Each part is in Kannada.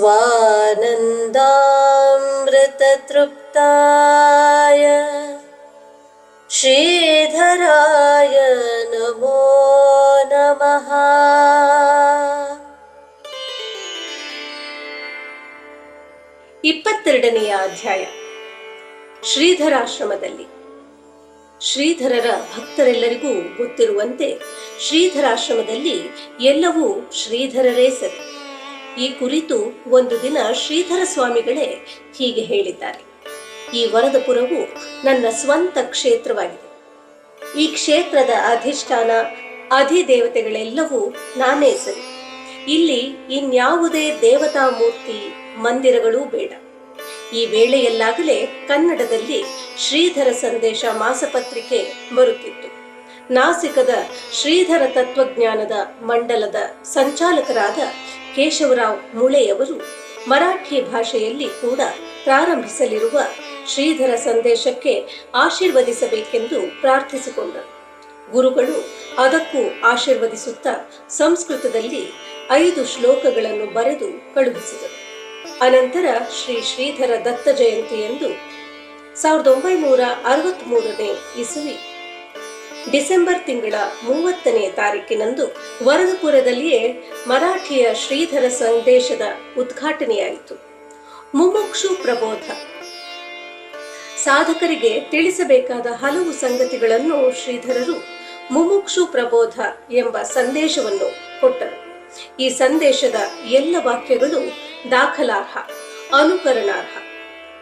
स्वानन्दामृततृप्ताय श्रीधराय नमो नमः ಇಪ್ಪತ್ತೆರಡನೆಯ ಅಧ್ಯಾಯ ಶ್ರೀಧರಾಶ್ರಮದಲ್ಲಿ ಶ್ರೀಧರರ ಭಕ್ತರೆಲ್ಲರಿಗೂ ಗೊತ್ತಿರುವಂತೆ ಶ್ರೀಧರಾಶ್ರಮದಲ್ಲಿ ಎಲ್ಲವೂ ಶ್ರೀಧರರೇ ಸರಿ ಈ ಕುರಿತು ಒಂದು ದಿನ ಶ್ರೀಧರ ಸ್ವಾಮಿಗಳೇ ಹೀಗೆ ಹೇಳಿದ್ದಾರೆ. ಈ ವರದಪುರವು ನನ್ನ ಸ್ವಂತ ಕ್ಷೇತ್ರವಾಗಿದೆ. ಈ ಕ್ಷೇತ್ರದ ಅಧಿಷ್ಠಾನ, ಅಧಿದೇವತೆಗಳೆಲ್ಲವೂ ನಾನೇ ಸರಿ. ಇಲ್ಲಿ ಇನ್ಯಾವುದೇ ದೇವತಾ ಮೂರ್ತಿ, ಮಂದಿರಗಳೂ ಬೇಡ. ಈ ವೇಳೆಯಲ್ಲಾಗಲೇ ಕನ್ನಡದಲ್ಲಿ ಶ್ರೀಧರ ಸಂದೇಶ ಮಾಸಪತ್ರಿಕೆ ಬರುತ್ತಿತ್ತು. ನಾಸಿಕದ ಶ್ರೀಧರ ತತ್ವಜ್ಞಾನದ ಮಂಡಲದ ಸಂಚಾಲಕರಾದ ಕೇಶವರಾವ್ ಮೂಳೆಯವರು ಮರಾಠಿ ಭಾಷೆಯಲ್ಲಿ ಕೂಡ ಪ್ರಾರಂಭಿಸಲಿರುವ ಶ್ರೀಧರ ಸಂದೇಶಕ್ಕೆ ಆಶೀರ್ವದಿಸಬೇಕೆಂದು ಪ್ರಾರ್ಥಿಸಿಕೊಂಡರು. ಗುರುಗಳು ಅದಕ್ಕೂ ಆಶೀರ್ವದಿಸುತ್ತಾ ಸಂಸ್ಕೃತದಲ್ಲಿ ಐದು ಶ್ಲೋಕಗಳನ್ನು ಬರೆದು ಕಳುಹಿಸಿದರು. ಅನಂತರ ಶ್ರೀ ಶ್ರೀಧರ ದತ್ತ ಜಯಂತಿಯಂದು ಸಾವಿರದ ಒಂಬೈನೂರ ಅರವತ್ತ್ ಮೂರನೇ ಇಸವಿ ಡಿಸೆಂಬರ್ ತಿಂಗಳ ಮೂವತ್ತನೇ ತಾರೀಕಿನಂದು ವರದಪುರದಲ್ಲಿಯೇ ಮರಾಠಿಯ ಶ್ರೀಧರ ಸಂದೇಶದ ಉದ್ಘಾಟನೆಯಾಯಿತು. ಮುಮುಕ್ಷು ಪ್ರಬೋಧ. ಸಾಧಕರಿಗೆ ತಿಳಿಸಬೇಕಾದ ಹಲವು ಸಂಗತಿಗಳನ್ನು ಶ್ರೀಧರರು ಮುಮುಕ್ಷು ಪ್ರಬೋಧ ಎಂಬ ಸಂದೇಶವನ್ನು ಕೊಟ್ಟರು. ಈ ಸಂದೇಶದ ಎಲ್ಲ ವಾಕ್ಯಗಳು ದಾಖಲಾರ್ಹ, ಅನುಕರಣಾರ್ಹ.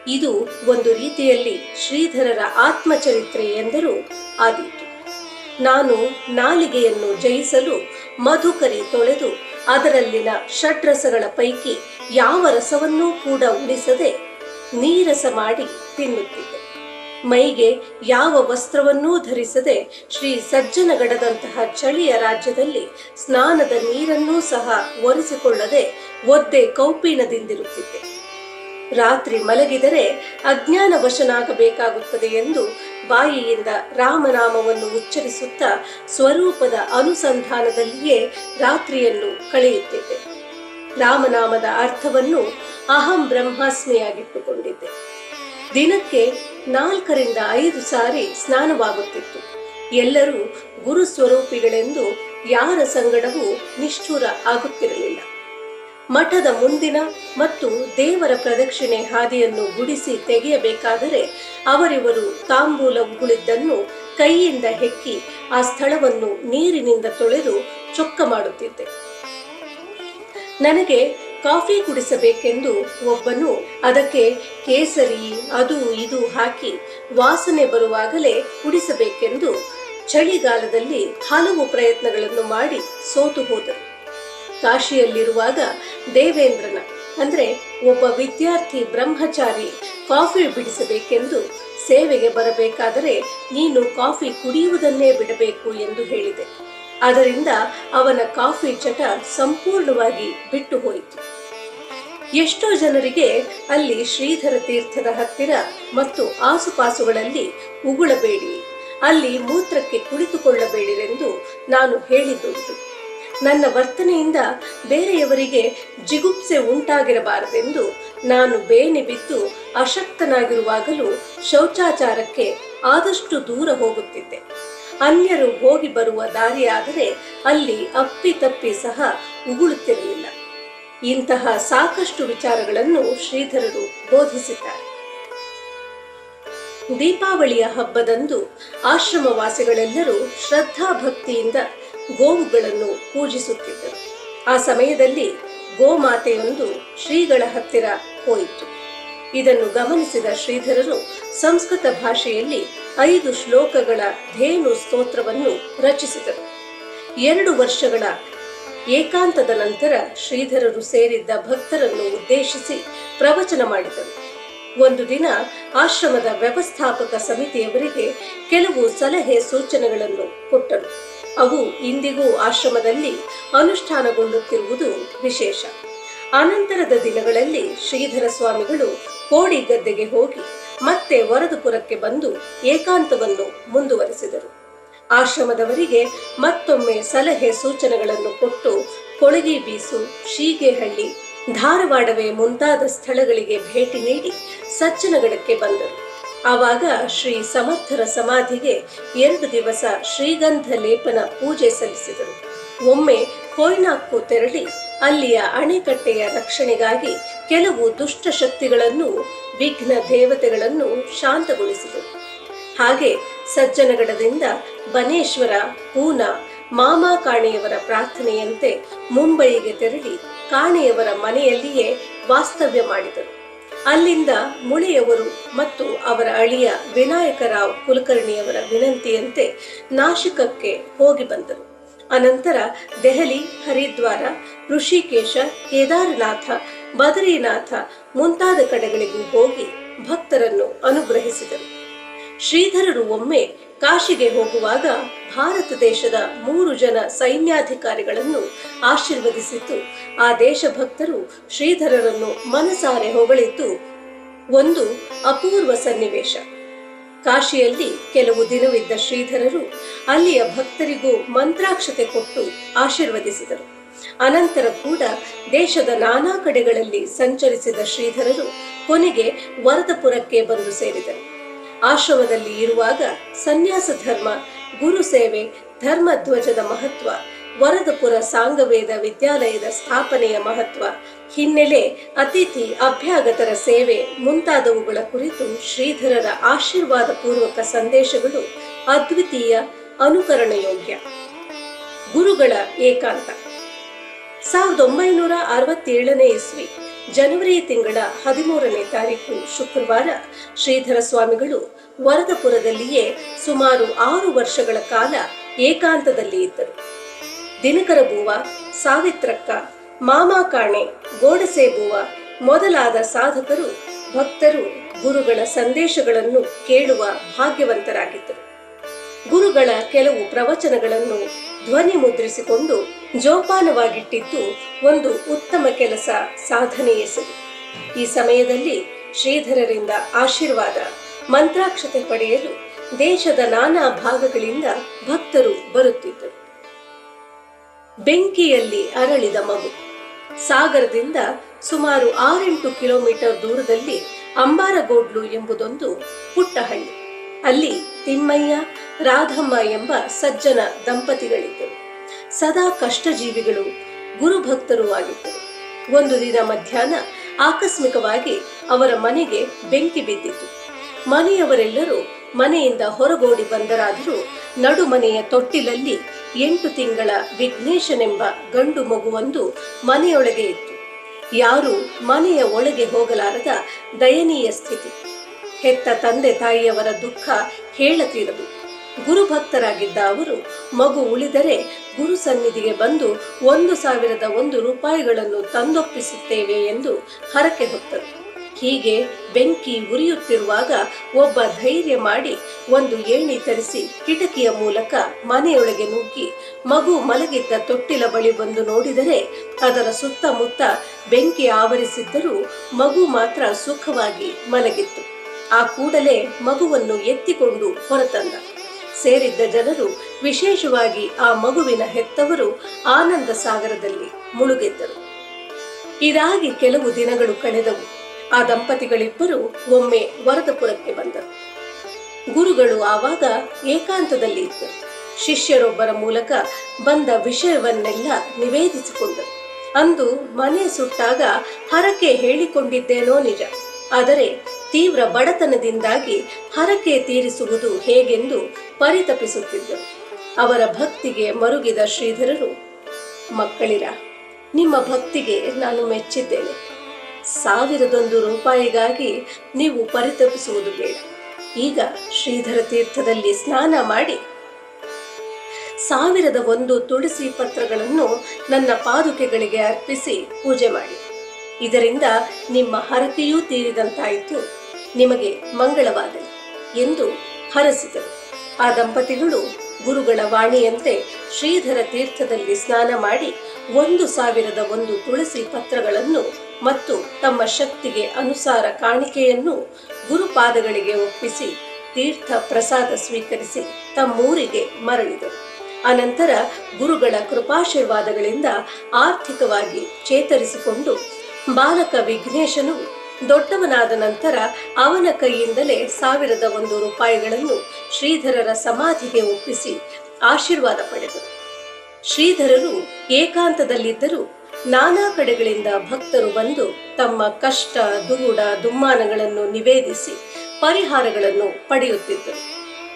ಇದು ಒಂದು ರೀತಿಯಲ್ಲಿ ಶ್ರೀಧರರ ಆತ್ಮಚರಿತ್ರೆ ಎಂದರೂ ಆದೀತು. ನಾನು ನಾಲಿಗೆಯನ್ನು ಜಯಿಸಲು ಮಧುಕರಿ ತೊಳೆದು ಅದರಲ್ಲಿನ ಷಡ್ರಸಗಳ ಪೈಕಿ ಯಾವ ರಸವನ್ನೂ ಕೂಡ ಉಳಿಸದೆ ನೀರಸ ಮಾಡಿ ತಿನ್ನುತ್ತಿದ್ದೆ. ಮೈಗೆ ಯಾವ ವಸ್ತ್ರವನ್ನೂ ಧರಿಸದೆ ಶ್ರೀ ಸಜ್ಜನಗಡದಂತಹ ಚಳಿಯ ರಾಜ್ಯದಲ್ಲಿ ಸ್ನಾನದ ನೀರನ್ನೂ ಸಹ ಒರೆಸಿಕೊಳ್ಳದೆ ಒದ್ದೆ ಕೌಪೀನದಿಂದಿರುತ್ತಿದ್ದೆ. ರಾತ್ರಿ ಮಲಗಿದರೆ ಅಜ್ಞಾನ ವಶನಾಗಬೇಕಾಗುತ್ತದೆ ಎಂದು ಬಾಯಿಯಿಂದ ರಾಮನಾಮವನ್ನು ಉಚ್ಚರಿಸುತ್ತಾ ಸ್ವರೂಪದ ಅನುಸಂಧಾನದಲ್ಲಿಯೇ ರಾತ್ರಿಯನ್ನು ಕಳೆಯುತ್ತಿದ್ದೆ. ರಾಮನಾಮದ ಅರ್ಥವನ್ನು ಅಹಂ ಬ್ರಹ್ಮಾಸ್ಮಿಯಾಗಿಟ್ಟುಕೊಂಡಿದ್ದೆ. ದಿನಕ್ಕೆ ನಾಲ್ಕರಿಂದ ಐದು ಸಾರಿ ಸ್ನಾನವಾಗುತ್ತಿತ್ತು. ಎಲ್ಲರೂ ಗುರು ಸ್ವರೂಪಿಗಳೆಂದು ಯಾರ ಸಂಗಡವೂ ನಿಷ್ಠುರ ಆಗುತ್ತಿರಲಿಲ್ಲ. ಮಠದ ಮುಂದಿನ ಮತ್ತು ದೇವರ ಪ್ರದಕ್ಷಿಣೆ ಹಾದಿಯನ್ನು ಗುಡಿಸಿ ತೆಗೆಯಬೇಕಾದರೆ ಅವರಿವರು ತಾಂಬೂಲ ಉಗುಳಿದ್ದನ್ನು ಕೈಯಿಂದ ಹೆಕ್ಕಿ ಆ ಸ್ಥಳವನ್ನು ನೀರಿನಿಂದ ತೊಳೆದು ಚೊಕ್ಕ ಮಾಡುತ್ತಿದ್ದೆ. ನನಗೆ ಕಾಫಿ ಕುಡಿಸಬೇಕೆಂದು ಒಬ್ಬನು ಅದಕ್ಕೆ ಕೇಸರಿ, ಅದು ಇದು ಹಾಕಿ ವಾಸನೆ ಬರುವಾಗಲೇ ಕುಡಿಸಬೇಕೆಂದು ಚಳಿಗಾಲದಲ್ಲಿ ಹಲವು ಪ್ರಯತ್ನಗಳನ್ನು ಮಾಡಿ ಸೋತು ಹೋದರು ಕಾಶಿಯಲ್ಲಿರುವಾಗ ದೇವೇಂದ್ರನ, ಅಂದ್ರೆ ಒಬ್ಬ ವಿದ್ಯಾರ್ಥಿ ಬ್ರಹ್ಮಚಾರಿ, ಕಾಫಿ ಬಿಡಿಸಬೇಕೆಂದು ಸೇವೆಗೆ ಬರಬೇಕಾದರೆ ನೀನು ಕಾಫಿ ಕುಡಿಯುವುದನ್ನೇ ಬಿಡಬೇಕು ಎಂದು ಹೇಳಿದೆ. ಅದರಿಂದ ಅವನ ಕಾಫಿ ಚಟ ಸಂಪೂರ್ಣವಾಗಿ ಬಿಟ್ಟು ಹೋಯಿತು. ಎಷ್ಟೋ ಜನರಿಗೆ ಅಲ್ಲಿ ಶ್ರೀಧರ ತೀರ್ಥದ ಹತ್ತಿರ ಮತ್ತು ಆಸುಪಾಸುಗಳಲ್ಲಿ ಉಗುಳಬೇಡಿ, ಅಲ್ಲಿ ಮೂತ್ರಕ್ಕೆ ಕುಳಿತುಕೊಳ್ಳಬೇಡಿರೆಂದು ನಾನು ಹೇಳಿದ್ದುಂಟು. ನನ್ನ ವರ್ತನೆಯಿಂದ ಬೇರೆಯವರಿಗೆ ಜಿಗುಪ್ಸೆ ಉಂಟಾಗಿರಬಾರದೆಂದು ನಾನು ಬೇನೆ ಬಿದ್ದು ಅಶಕ್ತನಾಗಿರುವಾಗಲೂ ಶೌಚಾಚಾರಕ್ಕೆ ಆದಷ್ಟು ದೂರ ಹೋಗುತ್ತಿದ್ದೆ. ಅನ್ಯರು ಹೋಗಿ ಬರುವ ದಾರಿಯಾದರೆ ಅಲ್ಲಿ ಅಪ್ಪಿತಪ್ಪಿ ಸಹ ಉಗುಳುತ್ತಿರಲಿಲ್ಲ. ಇಂತಹ ಸಾಕಷ್ಟು ವಿಚಾರಗಳನ್ನು ಶ್ರೀಧರರು ಬೋಧಿಸಿದ್ದಾರೆ. ದೀಪಾವಳಿಯ ಹಬ್ಬದಂದು ಆಶ್ರಮವಾಸಿಗಳೆಲ್ಲರೂ ಶ್ರದ್ಧಾ ಭಕ್ತಿಯಿಂದ ಗೋವುಗಳನ್ನು ಪೂಜಿಸುತ್ತಿದ್ದರು. ಆ ಸಮಯದಲ್ಲಿ ಗೋಮಾತೆಯೊಂದು ಶ್ರೀಗಳ ಹತ್ತಿರ ಹೋಯಿತು. ಇದನ್ನು ಗಮನಿಸಿದ ಶ್ರೀಧರರು ಸಂಸ್ಕೃತ ಭಾಷೆಯಲ್ಲಿ ಐದು ಶ್ಲೋಕಗಳ ಧೇನು ಸ್ತೋತ್ರವನ್ನು ರಚಿಸಿದರು. ಎರಡು ವರ್ಷಗಳ ಏಕಾಂತದ ನಂತರ ಶ್ರೀಧರರು ಸೇರಿದ್ದ ಭಕ್ತರನ್ನು ಉದ್ದೇಶಿಸಿ ಪ್ರವಚನ ಮಾಡಿದರು. ಒಂದು ದಿನ ಆಶ್ರಮದ ವ್ಯವಸ್ಥಾಪಕ ಸಮಿತಿಯವರಿಗೆ ಕೆಲವು ಸಲಹೆ ಸೂಚನೆಗಳನ್ನು ಕೊಟ್ಟರು. ಅವು ಇಂದಿಗೂ ಆಶ್ರಮದಲ್ಲಿ ಅನುಷ್ಠಾನಗೊಳ್ಳುತ್ತಿರುವುದು ವಿಶೇಷ. ಅನಂತರದ ದಿನಗಳಲ್ಲಿ ಶ್ರೀಧರ ಸ್ವಾಮಿಗಳು ಕೋಡಿ ಗದ್ದೆಗೆ ಹೋಗಿ ಮತ್ತೆ ವರದಪುರಕ್ಕೆ ಬಂದು ಏಕಾಂತವನ್ನು ಮುಂದುವರೆಸಿದರು. ಆಶ್ರಮದವರಿಗೆ ಮತ್ತೊಮ್ಮೆ ಸಲಹೆ ಸೂಚನೆಗಳನ್ನು ಕೊಟ್ಟು ಕೊಳಗಿ ಬೀಸು, ಶೀಗೆಹಳ್ಳಿ, ಧಾರವಾಡವೇ ಮುಂತಾದ ಸ್ಥಳಗಳಿಗೆ ಭೇಟಿ ನೀಡಿ ಸಜ್ಜನಗಡಕ್ಕೆ ಬಂದರು. ಆವಾಗ ಶ್ರೀ ಸಮರ್ಥರ ಸಮಾಧಿಗೆ ಎರಡು ದಿವಸ ಶ್ರೀಗಂಧ ಲೇಪನ ಪೂಜೆ ಸಲ್ಲಿಸಿದರು. ಒಮ್ಮೆ ಕೊಯ್ನಾಕ್ಕೂ ತೆರಳಿ ಅಲ್ಲಿಯ ಅಣೆಕಟ್ಟೆಯ ರಕ್ಷಣೆಗಾಗಿ ಕೆಲವು ದುಷ್ಟ ಶಕ್ತಿಗಳನ್ನು, ವಿಘ್ನ ದೇವತೆಗಳನ್ನು ಶಾಂತಗೊಳಿಸಿದರು. ಹಾಗೆ ಸಜ್ಜನಗಡದಿಂದ ಬನೇಶ್ವರ, ಪೂನಾ, ಮಾಮಾ ಕಾಣೆಯವರ ಪ್ರಾರ್ಥನೆಯಂತೆ ಮುಂಬಯಿಗೆ ತೆರಳಿ ಕಾಣೆಯವರ ಮನೆಯಲ್ಲಿಯೇ ವಾಸ್ತವ್ಯ ಮಾಡಿದರು. ಅಲ್ಲಿಂದ ಮುಳೆಯವರು ಮತ್ತು ಅವರ ಅಳಿಯ ವಿನಾಯಕರಾವ್ ಕುಲಕರ್ಣಿಯವರ ವಿನಂತಿಯಂತೆ ನಾಶಿಕಕ್ಕೆ ಹೋಗಿ ಬಂದರು. ಅನಂತರ ದೆಹಲಿ, ಹರಿದ್ವಾರ, ಋಷಿಕೇಶ, ಕೇದಾರನಾಥ, ಬದರಿನಾಥ ಮುಂತಾದ ಕಡೆಗಳಿಗೂ ಹೋಗಿ ಭಕ್ತರನ್ನು ಅನುಗ್ರಹಿಸಿದರು. ಶ್ರೀಧರರು ಒಮ್ಮೆ ಕಾಶಿಗೆ ಹೋಗುವಾಗ ಭಾರತ ದೇಶದ ಮೂರು ಜನ ಸೈನ್ಯಾಧಿಕಾರಿಗಳನ್ನು ಆಶೀರ್ವದಿಸಿದ್ದು ಆ ದೇಶಭಕ್ತರು ಶ್ರೀಧರರನ್ನು ಮನಸಾರೆ ಹೊಗಳಿದ್ದು, ಒಂದು ಅಪೂರ್ವ ಸನ್ನಿವೇಶ. ಕಾಶಿಯಲ್ಲಿ ಕೆಲವು ದಿನವಿದ್ದ ಶ್ರೀಧರರು ಅಲ್ಲಿಯ ಭಕ್ತರಿಗೂ ಮಂತ್ರಾಕ್ಷತೆ ಕೊಟ್ಟು ಆಶೀರ್ವದಿಸಿದರು. ಅನಂತರ ಕೂಡ ದೇಶದ ನಾನಾ ಕಡೆಗಳಲ್ಲಿ ಸಂಚರಿಸಿದ ಶ್ರೀಧರರು ಕೊನೆಗೆ ವರದಪುರಕ್ಕೆ ಬಂದು ಸೇರಿದರು. ಆಶ್ರಮದಲ್ಲಿ ಇರುವಾಗ ಸನ್ಯಾಸ ಧರ್ಮ, ಗುರು ಸೇವೆ ಧರ್ಮಧ್ವಜದ ಮಹತ್ವ, ವರದಪುರ ಸಾಂಗವೇದ ವಿದ್ಯಾಲಯದ ಸ್ಥಾಪನೆಯ ಮಹತ್ವ, ಹಿನ್ನೆಲೆ ಅತಿಥಿ ಅಭ್ಯಾಗತರ ಸೇವೆ ಮುಂತಾದವುಗಳ ಕುರಿತು ಶ್ರೀಧರರ ಆಶೀರ್ವಾದ ಪೂರ್ವಕ ಸಂದೇಶಗಳು ಅದ್ವಿತೀಯ ಅನುಕರಣಯೋಗ್ಯ ಗುರುಗಳ ಏಕಾಂತ. ಸಾವಿರದ ಒಂಬೈನೂರ ಅರವತ್ತೇಳನೇ ಇಸ್ವಿ. ಜನವರಿ ತಿಂಗಳ ಹದಿಮೂರನೇ ತಾರೀಕು ಶುಕ್ರವಾರ ಶ್ರೀಧರ ಸ್ವಾಮಿಗಳು ವರದಪುರದಲ್ಲಿಯೇ ಸುಮಾರು ಆರು ವರ್ಷಗಳ ಕಾಲ ಏಕಾಂತದಲ್ಲಿ ಇದ್ದರು. ದಿನಕರ ಬೂವ ಸಾವಿತ್ರಕ್ಕ, ಮಾಮಾ ಕಾಣೆ, ಗೋಡಸೆ ಬೂವ ಮೊದಲಾದ ಸಾಧಕರು, ಭಕ್ತರು ಗುರುಗಳ ಸಂದೇಶಗಳನ್ನು ಕೇಳುವ ಭಾಗ್ಯವಂತರಾಗಿದ್ದರು. ಗುರುಗಳ ಕೆಲವು ಪ್ರವಚನಗಳನ್ನು ಧ್ವನಿ ಮುದ್ರಿಸಿಕೊಂಡು ಜೋಪಾನವಾಗಿಟ್ಟಿದ್ದು ಒಂದು ಉತ್ತಮ ಕೆಲಸ ಸಾಧನೆಯ ಸರಿ. ಈ ಸಮಯದಲ್ಲಿ ಶ್ರೀಧರರಿಂದ ಆಶೀರ್ವಾದ, ಮಂತ್ರಾಕ್ಷತೆ ಪಡೆಯಲು ದೇಶದ ನಾನಾ ಭಾಗಗಳಿಂದ ಭಕ್ತರು ಬರುತ್ತಿದ್ದರು. ಬೆಂಕಿಯಲ್ಲಿ ಅರಳಿದ ಮಗು. ಸಾಗರದಿಂದ ಸುಮಾರು ಆರೆಂಟು ಕಿಲೋಮೀಟರ್ ದೂರದಲ್ಲಿ ಅಂಬಾರಗೋಡ್ಲು ಎಂಬುದೊಂದು ಪುಟ್ಟಹಳ್ಳಿ. ಅಲ್ಲಿ ತಿಮ್ಮಯ್ಯ, ರಾಧಮ್ಮ ಎಂಬ ಸಜ್ಜನ ದಂಪತಿಗಳಿದ್ದರು. ಸದಾ ಕಷ್ಟಜೀವಿಗಳು ಗುರುಭಕ್ತರೂ ಆಗಿದ್ದರು. ಒಂದು ದಿನ ಮಧ್ಯಾಹ್ನ ಆಕಸ್ಮಿಕವಾಗಿ ಅವರ ಮನೆಗೆ ಬೆಂಕಿ ಬಿದ್ದಿತು. ಮನೆಯವರೆಲ್ಲರೂ ಮನೆಯಿಂದ ಹೊರಗೋಡಿ ಬಂದರಾದರೂ ನಡುಮನೆಯ ತೊಟ್ಟಿಲಲ್ಲಿ ಎಂಟು ತಿಂಗಳ ವಿಘ್ನೇಶನೆಂಬ ಗಂಡು ಮಗುವೊಂದು ಮನೆಯೊಳಗೆ ಇತ್ತು. ಯಾರು ಮನೆಯ ಒಳಗೆ ಹೋಗಲಾರದ ದಯನೀಯ ಸ್ಥಿತಿ. ಹೆತ್ತ ತಂದೆ ತಾಯಿಯವರ ದುಃಖ ಹೇಳತೀರದು. ಗುರುಭಕ್ತರಾಗಿದ್ದ ಅವರು, ಮಗು ಉಳಿದರೆ ಗುರು ಸನ್ನಿಧಿಗೆ ಬಂದು ಒಂದು ಸಾವಿರದ ಒಂದು ರೂಪಾಯಿಗಳನ್ನು ತಂದೊಪ್ಪಿಸುತ್ತೇವೆ ಎಂದು ಹರಕೆ ಹೊತ್ತರು. ಹೀಗೆ ಬೆಂಕಿ ಉರಿಯುತ್ತಿರುವಾಗ ಒಬ್ಬ ಧೈರ್ಯ ಮಾಡಿ ಒಂದು ಏಣಿ ತರಿಸಿ ಕಿಟಕಿಯ ಮೂಲಕ ಮನೆಯೊಳಗೆ ನುಗ್ಗಿ ಮಗು ಮಲಗಿದ್ದ ತೊಟ್ಟಿಲ ಬಳಿ ಬಂದು ನೋಡಿದರೆ ಅದರ ಸುತ್ತಮುತ್ತ ಬೆಂಕಿ ಆವರಿಸಿದ್ದರೂ ಮಗು ಮಾತ್ರ ಸುಖವಾಗಿ ಮಲಗಿತ್ತು. ಆ ಕೂಡಲೇ ಮಗುವನ್ನು ಎತ್ತಿಕೊಂಡು ಹೊರತಂದ. ಸೇರಿದ್ದ ಜನರು ವಿಶೇಷವಾಗಿ ಆ ಮಗುವಿನ ಹೆತ್ತವರು ಆನಂದ ಸಾಗರದಲ್ಲಿ ಮುಳುಗೆದ್ದರು. ಇದಾಗಿ ಕೆಲವು ದಿನಗಳು ಕಳೆದವು. ಆ ದಂಪತಿಗಳಿಬ್ಬರು ಒಮ್ಮೆ ವರದಪುರಕ್ಕೆ ಬಂದರು. ಗುರುಗಳು ಆವಾಗ ಏಕಾಂತದಲ್ಲಿ ಇದ್ದರು. ಶಿಷ್ಯರೊಬ್ಬರ ಮೂಲಕ ಬಂದ ವಿಷಯವನ್ನೆಲ್ಲ ನಿವೇದಿಸಿಕೊಂಡರು. ಅಂದು ಮನೆ ಸುಟ್ಟಾಗ ಹರಕೆ ಹೇಳಿಕೊಂಡಿದ್ದೇನೋ ನಿಜ. ಆದರೆ ತೀವ್ರ ಬಡತನದಿಂದಾಗಿ ಹರಕೆ ತೀರಿಸುವುದು ಹೇಗೆಂದು ಪರಿತಪಿಸುತ್ತಿದ್ದರು ಅವರ ಭಕ್ತಿಗೆ ಮರುಗಿದ ಶ್ರೀಧರರು, ಮಕ್ಕಳಿರ, ನಿಮ್ಮ ಭಕ್ತಿಗೆ ನಾನು ಮೆಚ್ಚಿದ್ದೇನೆ. ಸಾವಿರದೊಂದು ರೂಪಾಯಿಗಾಗಿ ನೀವು ಪರಿತಪಿಸುವುದು ಬೇಡ. ಈಗ ಶ್ರೀಧರ ತೀರ್ಥದಲ್ಲಿ ಸ್ನಾನ ಮಾಡಿ. ಸಾವಿರದ ಒಂದು ತುಳಸಿ ಪತ್ರಗಳನ್ನು ನನ್ನ ಪಾದುಕೆಗಳಿಗೆ ಅರ್ಪಿಸಿ ಪೂಜೆ ಮಾಡಿ. ಇದರಿಂದ ನಿಮ್ಮ ಹರಕೆಯೂ ತೀರಿದಂತಾಯಿತು. ನಿಮಗೆ ಮಂಗಳವಾಗಲಿ ಎಂದು ಹರಸಿದರು. ಆ ದಂಪತಿಗಳು ಗುರುಗಳ ವಾಣಿಯಂತೆ ಶ್ರೀಧರ ತೀರ್ಥದಲ್ಲಿ ಸ್ನಾನ ಮಾಡಿ ಒಂದು ಸಾವಿರದ ಒಂದು ತುಳಸಿ ಪತ್ರಗಳನ್ನು ಮತ್ತು ತಮ್ಮ ಶಕ್ತಿಗೆ ಅನುಸಾರ ಕಾಣಿಕೆಯನ್ನು ಗುರುಪಾದಗಳಿಗೆ ಒಪ್ಪಿಸಿ ತೀರ್ಥ ಪ್ರಸಾದ ಸ್ವೀಕರಿಸಿ ತಮ್ಮೂರಿಗೆ ಮರಳಿದರು. ಅನಂತರ ಗುರುಗಳ ಕೃಪಾಶೀರ್ವಾದಗಳಿಂದ ಆರ್ಥಿಕವಾಗಿ ಚೇತರಿಸಿಕೊಂಡು ಬಾಲಕ ವಿಘ್ನೇಶನು ದೊಡ್ಡವನಾದ ನಂತರ ಅವನ ಕೈಯಿಂದಲೇ ಸಾವಿರದ ಒಂದು ರೂಪಾಯಿಗಳನ್ನು ಶ್ರೀಧರರ ಸಮಾಧಿಗೆ ಒಪ್ಪಿಸಿ ಆಶೀರ್ವಾದ ಪಡೆದರು. ಶ್ರೀಧರರು ಏಕಾಂತದಲ್ಲಿದ್ದರೂ ನಾನಾ ಕಡೆಗಳಿಂದ ಭಕ್ತರು ಬಂದು ತಮ್ಮ ಕಷ್ಟ, ದುಗುಡ, ದುಮ್ಮಾನಗಳನ್ನು ನಿವೇದಿಸಿ ಪರಿಹಾರಗಳನ್ನು ಪಡೆಯುತ್ತಿದ್ದರು.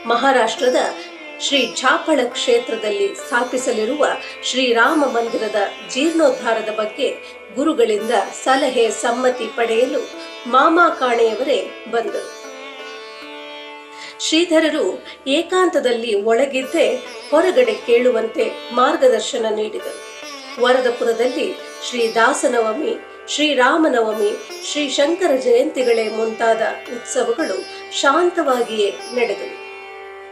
ಮಹಾರಾಷ್ಟ್ರದ ಶ್ರೀ ಚಾಪಳ ಕ್ಷೇತ್ರದಲ್ಲಿ ಸ್ಥಾಪಿಸಲಿರುವ ಶ್ರೀರಾಮ ಮಂದಿರದ ಜೀರ್ಣೋದ್ಧಾರದ ಬಗ್ಗೆ ಗುರುಗಳಿಂದ ಸಲಹೆ ಸಮ್ಮತಿ ಪಡೆಯಲು ಮಾಮಾ ಕಾಣೆಯವರೇ ಬಂದರು. ಶ್ರೀಧರರು ಏಕಾಂತದಲ್ಲಿ ಒಳಗಿದ್ದೇ ಹೊರಗಡೆ ಕೇಳುವಂತೆ ಮಾರ್ಗದರ್ಶನ ನೀಡಿದರು. ವರದಪುರದಲ್ಲಿ ಶ್ರೀ ದಾಸನವಮಿ ಶ್ರೀರಾಮನವಮಿ ಶ್ರೀ ಶಂಕರ ಜಯಂತಿಗಳೇ ಮುಂತಾದ ಉತ್ಸವಗಳು ಶಾಂತವಾಗಿಯೇ ನಡೆದವು.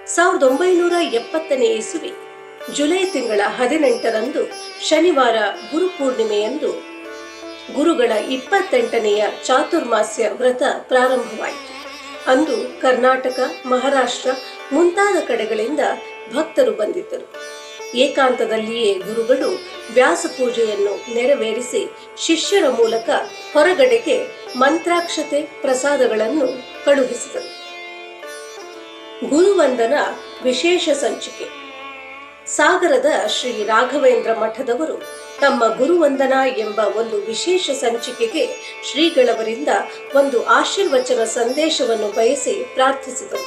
ಸಾವಿರದ ಒಂಬೈನೂರ ಎಪ್ಪತ್ತನೇ ಇಸುವಿ, ಜುಲೈ ತಿಂಗಳ ಹದಿನೆಂಟರಂದು ಶನಿವಾರ ಗುರುಪೂರ್ಣಿಮೆಯಂದು ಗುರುಗಳ ಇಪ್ಪತ್ತೆಂಟನೆಯ ಚಾತುರ್ಮಾಸ್ಯ ವ್ರತ ಪ್ರಾರಂಭವಾಯಿತು. ಅಂದು ಕರ್ನಾಟಕ, ಮಹಾರಾಷ್ಟ್ರ ಮುಂತಾದ ಕಡೆಗಳಿಂದ ಭಕ್ತರು ಬಂದಿದ್ದರು. ಏಕಾಂತದಲ್ಲಿಯೇ ಗುರುಗಳು ವ್ಯಾಸ ಪೂಜೆಯನ್ನು ನೆರವೇರಿಸಿ ಶಿಷ್ಯರ ಮೂಲಕ ಹೊರಗಡೆಗೆ ಮಂತ್ರಾಕ್ಷತೆ ಪ್ರಸಾದಗಳನ್ನು ಕಳುಹಿಸಿದರು. ಗುರುವಂದನ ವಿಶೇಷ ಸಂಚಿಕೆ. ಸಾಗರದ ಶ್ರೀ ರಾಘವೇಂದ್ರ ಮಠದವರು ತಮ್ಮ ಗುರುವಂದನ ಎಂಬ ಒಂದು ವಿಶೇಷ ಸಂಚಿಕೆಗೆ ಶ್ರೀಗಳವರಿಂದ ಒಂದು ಆಶೀರ್ವಚನ ಸಂದೇಶವನ್ನು ಬಯಸಿ ಪ್ರಾರ್ಥಿಸಿದರು.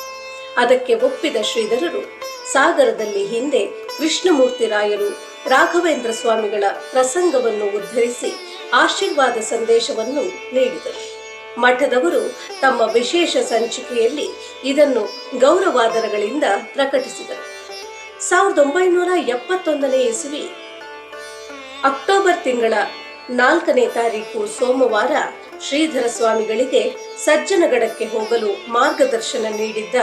ಅದಕ್ಕೆ ಒಪ್ಪಿದ ಶ್ರೀಧರರು, ಸಾಗರದಲ್ಲಿ ಹಿಂದೆ ಕೃಷ್ಣಮೂರ್ತಿ ರಾಯರು ರಾಘವೇಂದ್ರ ಸ್ವಾಮಿಗಳ ಪ್ರಸಂಗವನ್ನು ಉದ್ಧರಿಸಿ ಆಶೀರ್ವಾದ ಸಂದೇಶವನ್ನು ನೀಡಿದರು. ಮಠದವರು ತಮ್ಮ ವಿಶೇಷ ಸಂಚಿಕೆಯಲ್ಲಿ ಇದನ್ನು ಗೌರವಾದರಗಳಿಂದ ಪ್ರಕಟಿಸಿದರು. ಸಾವಿರದ ಒಂಬೈನೂರ ಎಪ್ಪತ್ತೊಂದನೇ ಇಸುವಿ ಅಕ್ಟೋಬರ್ ತಿಂಗಳ ನಾಲ್ಕನೇ ತಾರೀಕು ಸೋಮವಾರ ಶ್ರೀಧರ ಸ್ವಾಮಿಗಳಿಗೆ ಸಜ್ಜನಗಡಕ್ಕೆ ಹೋಗಲು ಮಾರ್ಗದರ್ಶನ ನೀಡಿದ್ದ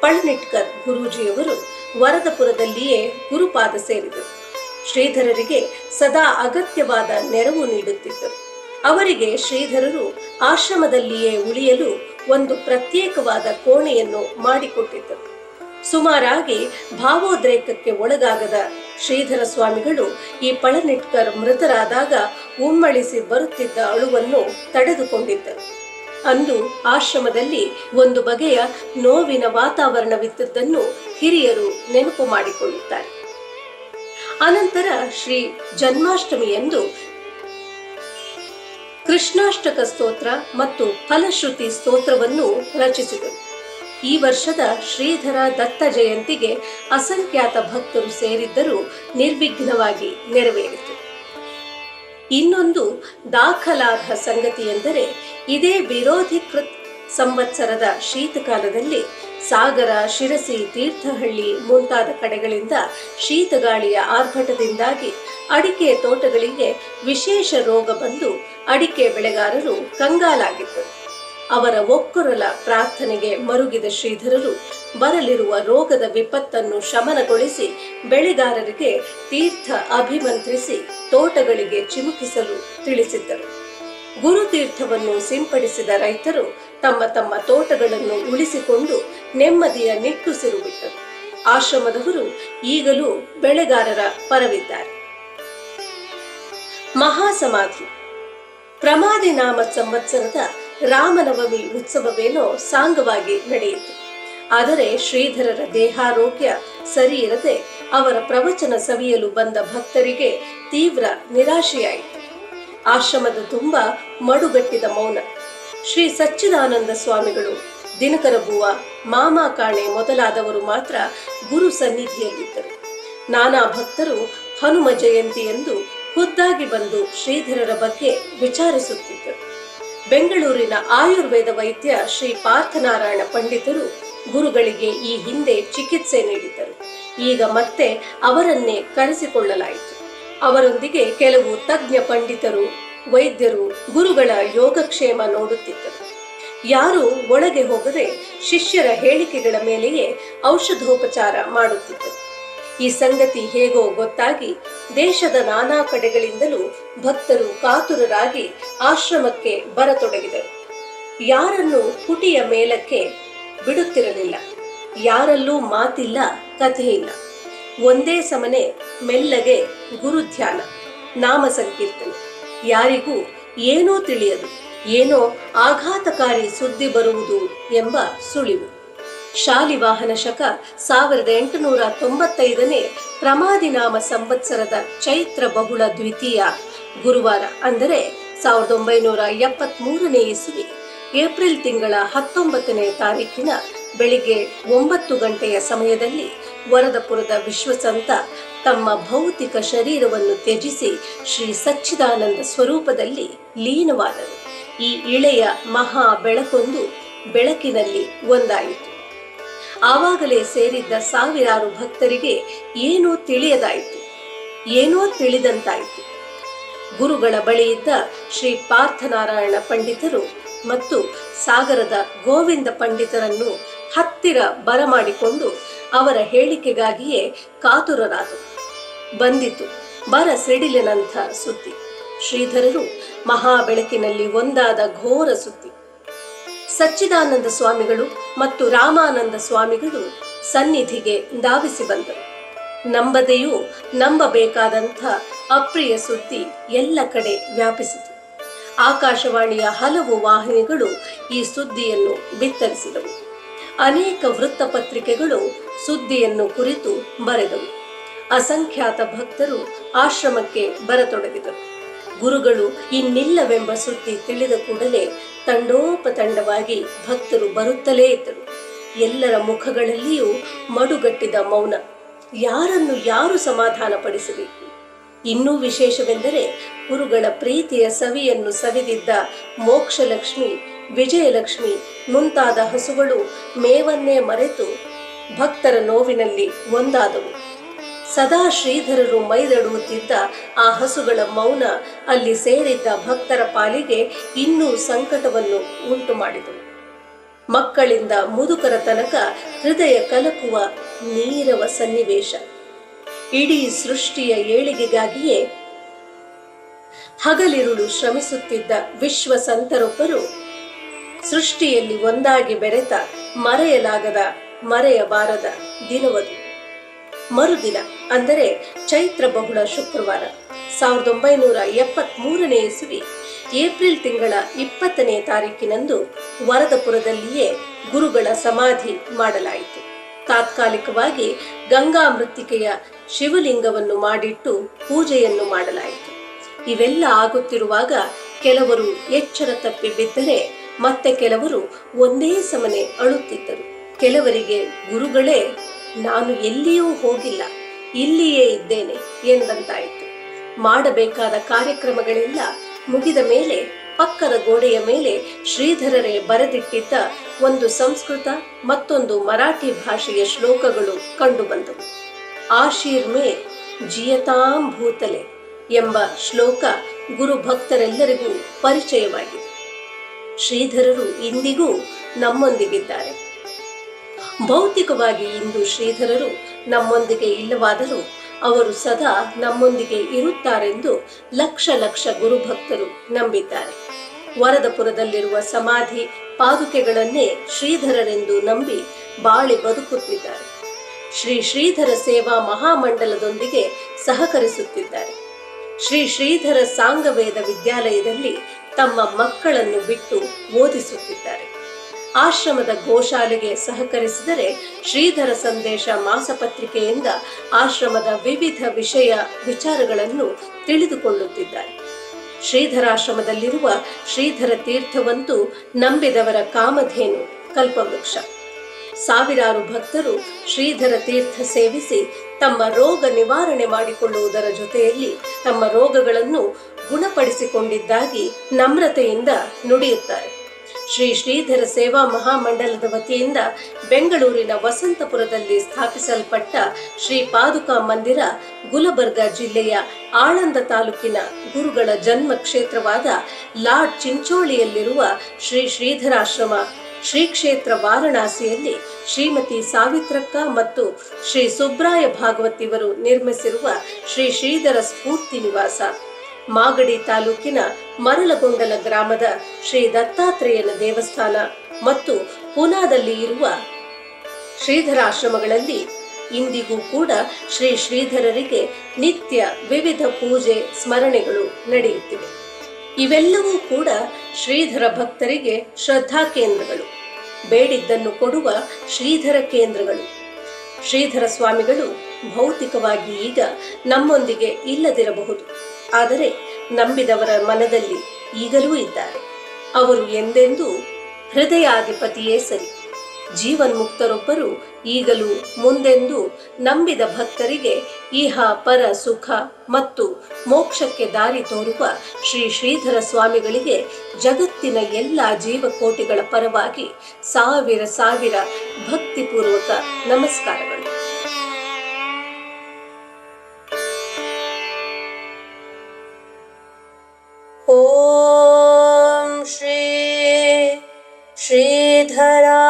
ಪಳ್ನಿಟ್ಕರ್ ಗುರೂಜಿಯವರು ವರದಪುರದಲ್ಲಿಯೇ ಗುರುಪಾದ ಸೇರಿದರು. ಶ್ರೀಧರರಿಗೆ ಸದಾ ಅಗತ್ಯವಾದ ನೆರವು ನೀಡುತ್ತಿದ್ದರು. ಅವರಿಗೆ ಶ್ರೀಧರರು ಆಶ್ರಮದಲ್ಲಿಯೇ ಉಳಿಯಲು ಒಂದು ಪ್ರತ್ಯೇಕವಾದ ಕೋಣೆಯನ್ನು ಮಾಡಿಕೊಟ್ಟಿದ್ದರು. ಸುಮಾರಾಗಿ ಭಾವೋದ್ರೇಕಕ್ಕೆ ಒಳಗಾಗದ ಶ್ರೀಧರ ಸ್ವಾಮಿಗಳು ಈ ಪಳನಿಟ್ಕರ್ ಮೃತರಾದಾಗ ಉಮ್ಮಳಿಸಿ ಬರುತ್ತಿದ್ದ ಅಳುವನ್ನು ತಡೆದುಕೊಂಡಿದ್ದರು. ಅಂದು ಆಶ್ರಮದಲ್ಲಿ ಒಂದು ಬಗೆಯ ನೋವಿನ ವಾತಾವರಣವಿದ್ದದ್ದನ್ನು ಹಿರಿಯರು ನೆನಪು ಮಾಡಿಕೊಳ್ಳುತ್ತಾರೆ. ಅನಂತರ ಶ್ರೀ ಜನ್ಮಾಷ್ಟಮಿಯಂದು ಕೃಷ್ಣಾಷ್ಟಕ ಸ್ತೋತ್ರ ಮತ್ತು ಫಲಶ್ರುತಿ ಸ್ತೋತ್ರವನ್ನು ರಚಿಸಿದರು. ಈ ವರ್ಷದ ಶ್ರೀಧರ ದತ್ತ ಜಯಂತಿಗೆ ಅಸಂಖ್ಯಾತ ಭಕ್ತರು ಸೇರಿದ್ದರೂ ನಿರ್ವಿಘ್ನವಾಗಿ ನೆರವೇರಿತು. ಇನ್ನೊಂದು ದಾಖಲಾರ್ಹ ಸಂಗತಿ ಎಂದರೆ ಇದೇ ವಿರೋಧಿಕೃತ್ ಸಂವತ್ಸರದ ಶೀತಕಾಲದಲ್ಲಿ ಸಾಗರ, ಶಿರಸಿ, ತೀರ್ಥಹಳ್ಳಿ ಮುಂತಾದ ಕಡೆಗಳಿಂದ ಶೀತಗಾಳಿಯ ಆರ್ಭಟದಿಂದಾಗಿ ಅಡಿಕೆ ತೋಟಗಳಿಗೆ ವಿಶೇಷ ರೋಗ ಬಂದು ಅಡಿಕೆ ಬೆಳೆಗಾರರು ಕಂಗಾಲಾಗಿದ್ದರು ಅವರ ಒಕ್ಕೊರಲ ಪ್ರಾರ್ಥನೆಗೆ ಮರುಗಿದ ಶ್ರೀಧರರು ಬರಲಿರುವ ರೋಗದ ವಿಪತ್ತನ್ನು ಶಮನಗೊಳಿಸಿ ಬೆಳೆಗಾರರಿಗೆ ತೀರ್ಥ ಅಭಿಮಂತ್ರಿಸಿ ತೋಟಗಳಿಗೆ ಚಿಮುಕಿಸಲು ತಿಳಿಸಿದ್ದರು. ಗುರುತೀರ್ಥವನ್ನು ಸಿಂಪಡಿಸಿದ ರೈತರು ತಮ್ಮ ತಮ್ಮ ತೋಟಗಳನ್ನು ಉಳಿಸಿಕೊಂಡು ನೆಮ್ಮದಿಯ ನಿಟ್ಟುಸಿರು ಬಿಟ್ಟರು. ಆಶ್ರಮದವರು ಈಗಲೂ ಬೆಳೆಗಾರರ ಪರವಿದ್ದಾರೆ. ಮಹಾಸಮಾಧಿ. ಪ್ರಮಾದಿ ನಾಮ ಸಂವತ್ಸರದ ರಾಮನವಮಿ ಉತ್ಸವವೇನೋ ಸಾಂಗವಾಗಿ ನಡೆಯಿತು. ಆದರೆ ಶ್ರೀಧರರ ದೇಹಾರೋಗ್ಯ ಸರಿ ಇರದೆ ಅವರ ಪ್ರವಚನ ಸವಿಯಲು ಬಂದ ಭಕ್ತರಿಗೆ ತೀವ್ರ ನಿರಾಶೆಯಾಯಿತು. ಆಶ್ರಮದ ತುಂಬಾ ಮಡುಗಟ್ಟಿದ ಮೌನ. ಶ್ರೀ ಸಚ್ಚಿದಾನಂದ ಸ್ವಾಮಿಗಳು. ದಿನಕರ ಬುವ ಮಾಮಾ ಕಾಣೆ ಮೊದಲಾದವರು ಮಾತ್ರ ಗುರು ಸನ್ನಿಧಿಯಲ್ಲಿದ್ದರು. ನಾನಾ ಭಕ್ತರು ಹನುಮ ಜಯಂತಿ ಎಂದು ಖುದ್ದಾಗಿ ಬಂದು ಶ್ರೀಧರರ ಬಗ್ಗೆ ವಿಚಾರಿಸುತ್ತಿದ್ದರು. ಬೆಂಗಳೂರಿನ ಆಯುರ್ವೇದ ವೈದ್ಯ ಶ್ರೀ ಪಾರ್ಥನಾರಾಯಣ ಪಂಡಿತರು ಗುರುಗಳಿಗೆ ಈ ಹಿಂದೆ ಚಿಕಿತ್ಸೆ ನೀಡಿದ್ದರು. ಈಗ ಮತ್ತೆ ಅವರನ್ನೇ ಕರೆಸಿಕೊಳ್ಳಲಾಯಿತು. ಅವರೊಂದಿಗೆ ಕೆಲವು ತಜ್ಞ ಪಂಡಿತರು ವೈದ್ಯರು ಗುರುಗಳ ಯೋಗಕ್ಷೇಮ ನೋಡುತ್ತಿದ್ದರು. ಯಾರು ಒಳಗೆ ಹೋಗದೆ ಶಿಷ್ಯರ ಹೇಳಿಕೆಗಳ ಮೇಲೆಯೇ ಔಷಧೋಪಚಾರ ಮಾಡುತ್ತಿದ್ದರು. ಈ ಸಂಗತಿ ಹೇಗೋ ಗೊತ್ತಾಗಿ ದೇಶದ ನಾನಾ ಕಡೆಗಳಿಂದಲೂ ಭಕ್ತರು ಕಾತುರರಾಗಿ ಆಶ್ರಮಕ್ಕೆ ಬರತೊಡಗಿದರು. ಯಾರನ್ನು ಕುಟಿಯ ಮೇಲಕ್ಕೆ ಬಿಡುತ್ತಿರಲಿಲ್ಲ. ಯಾರಲ್ಲೂ ಮಾತಿಲ್ಲ, ಕಥೆ ಇಲ್ಲ. ಒಂದೇ ಸಮನೆ ಮೆಲ್ಲಗೆ ಗುರುಧ್ಯಾನ ನಾಮ ಸಂಕೀರ್ತನೆ ಯಾರಿಗೂ ಏನೋ ತಿಳಿಯದು, ಏನೋ ಆಘಾತಕಾರಿ ಸುದ್ದಿ ಬರುವುದು ಎಂಬ ಸುಳಿವು. ಶಾಲಿವಾಹನ ಶಕ ಸಾವಿರದ ಎಂಟುನೂರ ತೊಂಬತ್ತೈದನೇ ಪ್ರಮಾದಿನಾಮ ಸಂವತ್ಸರದ ಚೈತ್ರ ಬಹುಳ ದ್ವಿತೀಯ ಗುರುವಾರ, ಅಂದರೆ ಸಾವಿರದ ಒಂಬೈನೂರ ಎಪ್ಪತ್ಮೂರನೇ ಇಸುವಿ, ಏಪ್ರಿಲ್ ತಿಂಗಳ ಹತ್ತೊಂಬತ್ತನೇ ತಾರೀಕಿನ ಬೆಳಿಗ್ಗೆ ಒಂಬತ್ತು ಗಂಟೆಯ ಸಮಯದಲ್ಲಿ ವರದಪುರದ ವಿಶ್ವಸಂತ ತಮ್ಮ ಭೌತಿಕ ಶರೀರವನ್ನು ತ್ಯಜಿಸಿ ಶ್ರೀ ಸಚ್ಚಿದಾನಂದ ಸ್ವರೂಪದಲ್ಲಿ ಲೀನವಾದರು. ಈ ಇಳೆಯ ಮಹಾ ಬೆಳಕೊಂದು ಬೆಳಕಿನಲ್ಲಿ ಒಂದಾಯಿತು. ಆವಾಗಲೇ ಸೇರಿದ್ದ ಸಾವಿರಾರು ಭಕ್ತರಿಗೆ ಏನೋ ತಿಳಿಯದಾಯಿತು. ಏನೋ ತಿಳಿದಂತಾಯಿತು. ಗುರುಗಳ ಬಳಿಯಿದ್ದ ಶ್ರೀ ಪಾರ್ಥನಾರಾಯಣ ಪಂಡಿತರು ಮತ್ತು ಸಾಗರದ ಗೋವಿಂದ ಪಂಡಿತರನ್ನು ಹತ್ತಿರ ಬರಮಾಡಿಕೊಂಡು ಅವರ ಹೇಳಿಕೆಗಾಗಿಯೇ ಕಾತುರರಾದರು. ಬಂದಿತು. ಬರ ಸಿಡಿಲಿನಂಥ ಸುದ್ದಿ. ಶ್ರೀಧರರು ಮಹಾ ಬೆಳಕಿನಲ್ಲಿ ಒಂದಾದ ಘೋರ ಸುದ್ದಿ. ಸಚ್ಚಿದಾನಂದ ಸ್ವಾಮಿಗಳು ಮತ್ತು ರಾಮಾನಂದ ಸ್ವಾಮಿಗಳು ಸನ್ನಿಧಿಗೆ ಧಾವಿಸಿ ಬಂದರು. ನಂಬದೆಯೂ ನಂಬಬೇಕಾದಂಥ ಅಪ್ರಿಯ ಸುದ್ದಿ ಎಲ್ಲ ಕಡೆ ವ್ಯಾಪಿಸಿತು. ಆಕಾಶವಾಣಿಯ ಹಲವು ವಾಹಿನಿಗಳು ಈ ಸುದ್ದಿಯನ್ನು ಬಿತ್ತರಿಸಿದವು. ಅನೇಕ ವೃತ್ತಪತ್ರಿಕೆಗಳು ಸುದ್ದಿಯನ್ನು ಕುರಿತು ಬರೆದವು. ಅಸಂಖ್ಯಾತ ಭಕ್ತರು ಆಶ್ರಮಕ್ಕೆ ಬರತೊಡಗಿದರು. ಗುರುಗಳು ಇನ್ನಿಲ್ಲವೆಂಬ ಸುದ್ದಿ ತಿಳಿದ ಕೂಡಲೇ ತಂಡೋಪತಂಡವಾಗಿ ಭಕ್ತರು ಬರುತ್ತಲೇ ಇದ್ದರು. ಎಲ್ಲರ ಮುಖಗಳಲ್ಲಿಯೂ ಮಡುಗಟ್ಟಿದ ಮೌನ. ಯಾರನ್ನು ಯಾರು ಸಮಾಧಾನಪಡಿಸಬೇಕು? ಇನ್ನೂ ವಿಶೇಷವೆಂದರೆ ಗುರುಗಳ ಪ್ರೀತಿಯ ಸವಿಯನ್ನು ಸವಿದಿದ್ದ ಮೋಕ್ಷಲಕ್ಷ್ಮಿ, ವಿಜಯಲಕ್ಷ್ಮಿ ಮುಂತಾದ ಹಸುಗಳು ಮೇವನ್ನೇ ಮರೆತು ಭಕ್ತರ ನೋವಿನಲ್ಲಿ ಒಂದಾದವು. ಸದಾ ಶ್ರೀಧರರು ಮೈದಡುವುತ್ತಿದ್ದ ಆ ಹಸುಗಳ ಮೌನ ಅಲ್ಲಿ ಸೇರಿದ್ದ ಭಕ್ತರ ಪಾಲಿಗೆ ಇನ್ನೂ ಸಂಕಟವನ್ನು ಉಂಟು ಮಾಡಿದವು ಮಕ್ಕಳಿಂದ ಮುದುಕರ ತನಕ ಹೃದಯ ಕಲಕುವ ನೀರವ ಸನ್ನಿವೇಶ. ಇಡೀ ಸೃಷ್ಟಿಯ ಏಳಿಗೆಗಾಗಿಯೇ ಹಗಲಿರುಳು ಶ್ರಮಿಸುತ್ತಿದ್ದ ವಿಶ್ವ ಸಂತರೊಬ್ಬರು ಸೃಷ್ಟಿಯಲ್ಲಿ ಒಂದಾಗಿ ಬೆರೆತ ಮರೆಯಲಾಗದ ಮರೆಯಬಾರದ ದಿನವದು. ಮರುದಿನ, ಅಂದರೆ ಚೈತ್ರ ಬಹುಳ ಶುಕ್ರವಾರ, ಸಾವಿರದ ಒಂಬೈನೂರ ಎಪ್ಪತ್ತ್ ಮೂರನೇ ಇಸುವಿ, ಏಪ್ರಿಲ್ ತಿಂಗಳ ಇಪ್ಪತ್ತನೇ ತಾರೀಕಿನಂದು ವರದಪುರದಲ್ಲಿಯೇ ಗುರುಗಳ ಸಮಾಧಿ ಮಾಡಲಾಯಿತು. ತಾತ್ಕಾಲಿಕವಾಗಿ ಗಂಗಾ ಮೃತ್ತಿಕೆಯ ಶಿವಲಿಂಗವನ್ನು ಮಾಡಿಟ್ಟು ಪೂಜೆಯನ್ನು ಮಾಡಲಾಯಿತು. ಇವೆಲ್ಲ ಆಗುತ್ತಿರುವಾಗ ಕೆಲವರು ಎಚ್ಚರ ತಪ್ಪಿ ಬಿದ್ದರೆ ಮತ್ತೆ ಕೆಲವರು ಒಂದೇ ಸಮನೆ ಅಳುತ್ತಿದ್ದರು. ಕೆಲವರಿಗೆ ಗುರುಗಳೇ, ನಾನು ಎಲ್ಲಿಯೂ ಹೋಗಿಲ್ಲ, ಇಲ್ಲಿಯೇ ಇದ್ದೇನೆ ಎಂದಂತಾಯಿತು. ಮಾಡಬೇಕಾದ ಕಾರ್ಯಕ್ರಮಗಳೆಲ್ಲ ಮುಗಿದ ಮೇಲೆ, ಪಕ್ಕದ ಗೋಡೆಯ ಮೇಲೆ ಶ್ರೀಧರರೇ ಬರೆದಿಟ್ಟಿದ್ದ ಒಂದು ಸಂಸ್ಕೃತ, ಮತ್ತೊಂದು ಮರಾಠಿ ಭಾಷೆಯ ಶ್ಲೋಕಗಳು ಕಂಡುಬಂದವು. ಆಶೀರ್ ಮೇ ಜಿಯತಾಂ ಎಂಬ ಶ್ಲೋಕ ಗುರು ಭಕ್ತರೆಲ್ಲರಿಗೂ ಪರಿಚಯವಾಗಿದೆ. ಶ್ರೀಧರರು ಇಂದಿಗೂ ನಮ್ಮೊಂದಿಗಿದ್ದಾರೆ. ಭೌತಿಕವಾಗಿ ಇಂದು ಶ್ರೀಧರರು ನಮ್ಮೊಂದಿಗೆ ಇಲ್ಲವಾದರೂ ಅವರು ಸದಾ ನಮ್ಮೊಂದಿಗೆ ಇರುತ್ತಾರೆಂದು ಲಕ್ಷ ಲಕ್ಷ ಗುರುಭಕ್ತರು ನಂಬಿದ್ದಾರೆ. ವರದಪುರದಲ್ಲಿರುವ ಸಮಾಧಿ ಪಾದುಕೆಗಳನ್ನೇ ಶ್ರೀಧರರೆಂದು ನಂಬಿ ಬಾಳಿ ಬದುಕುತ್ತಿದ್ದಾರೆ. ಶ್ರೀ ಶ್ರೀಧರ ಸೇವಾ ಮಹಾಮಂಡಲದೊಂದಿಗೆ ಸಹಕರಿಸುತ್ತಿದ್ದಾರೆ. ಶ್ರೀ ಶ್ರೀಧರ ಸಾಂಗವೇದ ವಿದ್ಯಾಲಯದಲ್ಲಿ ತಮ್ಮ ಮಕ್ಕಳನ್ನು ಬಿಟ್ಟು ಓದಿಸುತ್ತಿದ್ದಾರೆ. ಆಶ್ರಮದ ಗೋಶಾಲೆಗೆ ಸಹಕರಿಸಿದರೆ ಶ್ರೀಧರ ಸಂದೇಶ ಮಾಸಪತ್ರಿಕೆಯಿಂದ ಆಶ್ರಮದ ವಿವಿಧ ವಿಷಯ ವಿಚಾರಗಳನ್ನು ತಿಳಿದುಕೊಳ್ಳುತ್ತಿದ್ದಾರೆ. ಶ್ರೀಧರಾಶ್ರಮದಲ್ಲಿರುವ ಶ್ರೀಧರ ತೀರ್ಥವಂತೂ ನಂಬಿದವರ ಕಾಮಧೇನು ಕಲ್ಪವೃಕ್ಷ. ಸಾವಿರಾರು ಭಕ್ತರು ಶ್ರೀಧರ ತೀರ್ಥ ಸೇವಿಸಿ ತಮ್ಮ ರೋಗ ನಿವಾರಣೆ ಮಾಡಿಕೊಳ್ಳುವುದರ ಜೊತೆಯಲ್ಲಿ ತಮ್ಮ ರೋಗಗಳನ್ನು ಗುಣಪಡಿಸಿಕೊಂಡಿದ್ದಾಗಿ ನಮ್ರತೆಯಿಂದ ನುಡಿಯುತ್ತಾರೆ. ಶ್ರೀ ಶ್ರೀಧರ ಸೇವಾ ಮಹಾಮಂಡಲದ ವತಿಯಿಂದ ಬೆಂಗಳೂರಿನ ವಸಂತಪುರದಲ್ಲಿ ಸ್ಥಾಪಿಸಲ್ಪಟ್ಟ ಶ್ರೀ ಪಾದುಕಾ ಮಂದಿರ ಗುಲಬರ್ಗಾ ಜಿಲ್ಲೆಯ ಆಳಂದ ತಾಲೂಕಿನ ಗುರುಗಳ ಜನ್ಮ ಕ್ಷೇತ್ರವಾದ ಲಾರ್ಡ್ ಚಿಂಚೋಳಿಯಲ್ಲಿರುವ ಶ್ರೀ ಶ್ರೀಧರಾಶ್ರಮ, ಶ್ರೀ ಕ್ಷೇತ್ರ ವಾರಣಾಸಿಯಲ್ಲಿ ಶ್ರೀಮತಿ ಸಾವಿತ್ರಕ್ಕ ಮತ್ತು ಶ್ರೀ ಸುಬ್ರಾಯ ಭಾಗವತಿಯವರು ನಿರ್ಮಿಸಿರುವ ಶ್ರೀ ಶ್ರೀಧರ ಸ್ಫೂರ್ತಿ ನಿವಾಸ. ಮಾಗಡಿ ತಾಲೂಕಿನ ಮರಳಗೊಂಡಲ ಗ್ರಾಮದ ಶ್ರೀ ದತ್ತಾತ್ರೇಯನ ದೇವಸ್ಥಾನ ಮತ್ತು ಪುನಾದಲ್ಲಿ ಇರುವ ಶ್ರೀಧರಾಶ್ರಮಗಳಲ್ಲಿ ಇಂದಿಗೂ ಕೂಡ ಶ್ರೀ ಶ್ರೀಧರರಿಗೆ ನಿತ್ಯ ವಿವಿಧ ಪೂಜೆ, ಸ್ಮರಣೆಗಳು ನಡೆಯುತ್ತಿವೆ. ಇವೆಲ್ಲವೂ ಕೂಡ ಶ್ರೀಧರ ಭಕ್ತರಿಗೆ ಶ್ರದ್ಧಾ ಕೇಂದ್ರಗಳು. ಬೇಡಿದ್ದನ್ನು ಕೊಡುವ ಶ್ರೀಧರ ಕೇಂದ್ರಗಳು. ಶ್ರೀಧರ ಸ್ವಾಮಿಗಳು ಭೌತಿಕವಾಗಿ ಈಗ ನಮ್ಮೊಂದಿಗೆ ಇಲ್ಲದಿರಬಹುದು. ಆದರೆ ನಂಬಿದವರ ಮನದಲ್ಲಿ ಈಗಲೂ ಇದ್ದಾರೆ. ಅವರು ಎಂದೆಂದೂ ಹೃದಯಾಧಿಪತಿಯೇ ಸರಿ. ಜೀವನ್ಮುಕ್ತರೊಬ್ಬರು ಈಗಲೂ ಮುಂದೆಂದೂ ನಂಬಿದ ಭಕ್ತರಿಗೆ ಇಹ ಪರ ಸುಖ ಮತ್ತು ಮೋಕ್ಷಕ್ಕೆ ದಾರಿ ತೋರುವ ಶ್ರೀ ಶ್ರೀಧರ ಸ್ವಾಮಿಗಳಿಗೆ ಜಗತ್ತಿನ ಎಲ್ಲ ಜೀವಕೋಟಿಗಳ ಪರವಾಗಿ ಸಾವಿರ ಸಾವಿರ ಭಕ್ತಿಪೂರ್ವಕ ನಮಸ್ಕಾರಗಳು. ধারা